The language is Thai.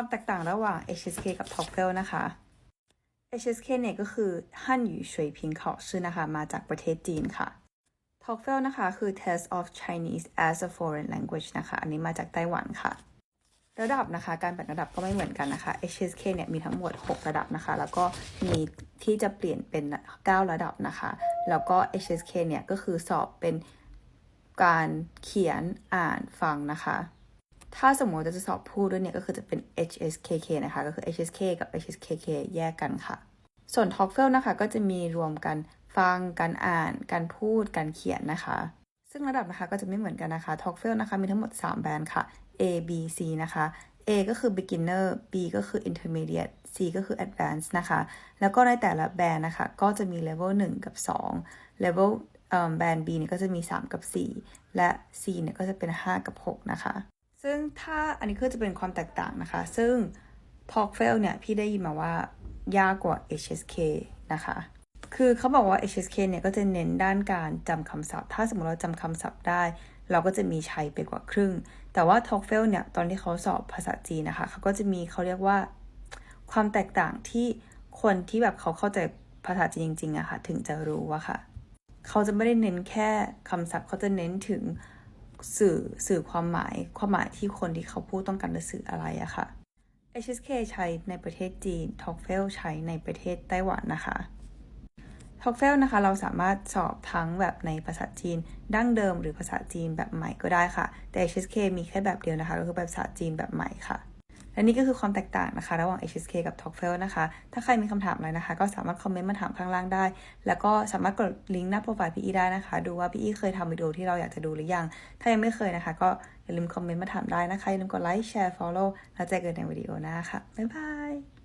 ความแตกต่างระหว่าง HSK กับ TOEFL นะคะ HSK เนี่ยก็คือฮั่นหยูช่วยพิง考试นะคะ มาจากประเทศจีนค่ะ TOEFL นะคะ คือ Test of Chinese as a Foreign Language นะคะ อันนี้มาจากไต้หวันค่ะ ระดับนะคะ การแบ่งระดับก็ไม่เหมือนกันนะคะ HSK เนี่ยมีทั้งหมด 6 ระดับนะคะ แล้วก็มีที่จะเปลี่ยนเป็น 9 ระดับนะคะ แล้วก็ HSK เนี่ยก็คือสอบเป็นการเขียนอ่านฟังนะคะ ถ้าสมมติจะสอบพูดด้วยเนี่ยก็คือจะเป็น HSKK นะคะ ก็คือ HSK กับ HSKK แยกกันค่ะ ส่วน TOEFL นะคะ ก็จะมีรวมกันฟัง การอ่าน การพูด การเขียนนะคะ ซึ่งระดับนะคะก็จะไม่เหมือนกันนะคะ TOEFL นะคะมีทั้งหมด 3 แบรนด์ค่ะ A B C นะคะ A ก็คือ beginner B ก็คือ intermediate C ก็คือ advanced นะคะ แล้วก็ในแต่ละแบรนด์นะคะ ก็จะมี level 1 กับ 2 level แบรนด์ B เนี่ยก็จะมี 3 กับ 4 และ C เนี่ยก็จะเป็น 5 กับ 6 นะคะ ซึ่งถ้าอันนี้ก็จะเป็นความแตกต่างนะคะ ซึ่ง TOEFL เนี่ย พี่ได้ยินมาว่ายากกว่า HSK นะคะ คือเขาบอกว่า HSK เนี่ยก็จะเน้นด้านการจำคำศัพท์ ถ้าสมมติเราจำคำศัพท์ได้ เราก็จะมีชัยไปกว่าครึ่ง แต่ว่า TOEFL เนี่ย ตอนที่เขาสอบภาษาจีนนะคะ เขาก็จะมีเขาเรียกว่าความแตกต่างที่คนที่แบบเขาเข้าใจภาษาจีนจริงๆอะค่ะ ถึงจะรู้อะค่ะ เขาจะไม่ได้เน้นแค่คำศัพท์ เขาจะเน้นถึง สื่อสื่อความหมายความหมายที่คนที่เขาพูดต้องการจะสื่ออะไรอะค่ะ HSK ใช้ในประเทศจีน TOEFL ใช้ในประเทศไต้หวันนะคะ TOEFL นะคะ เราสามารถสอบทั้งแบบในภาษาจีนดั้งเดิมหรือภาษาจีนแบบใหม่ก็ได้ค่ะ แต่ HSK มีแค่แบบเดียวนะคะ ก็คือแบบภาษาจีนแบบใหม่ค่ะ และนี่ก็คือความแตกต่างนะคะ ระหว่าง HSK กับ TOEFL นะคะ ถ้าใครมีคำถามอะไรนะคะ ก็สามารถคอมเมนต์มาถามข้างล่างได้ แล้วก็สามารถกดลิงก์หน้าโปรไฟล์พี่อีได้นะคะ ดูว่าพี่อีเคยทำวิดีโอที่เราอยากจะดูหรือยัง ถ้ายังไม่เคยนะคะ ก็อย่าลืมคอมเมนต์มาถามได้นะคะอย่าลืมกดไลค์แชร์ follow แล้วเจอกันในวิดีโอหน้าค่ะบ๊ายบาย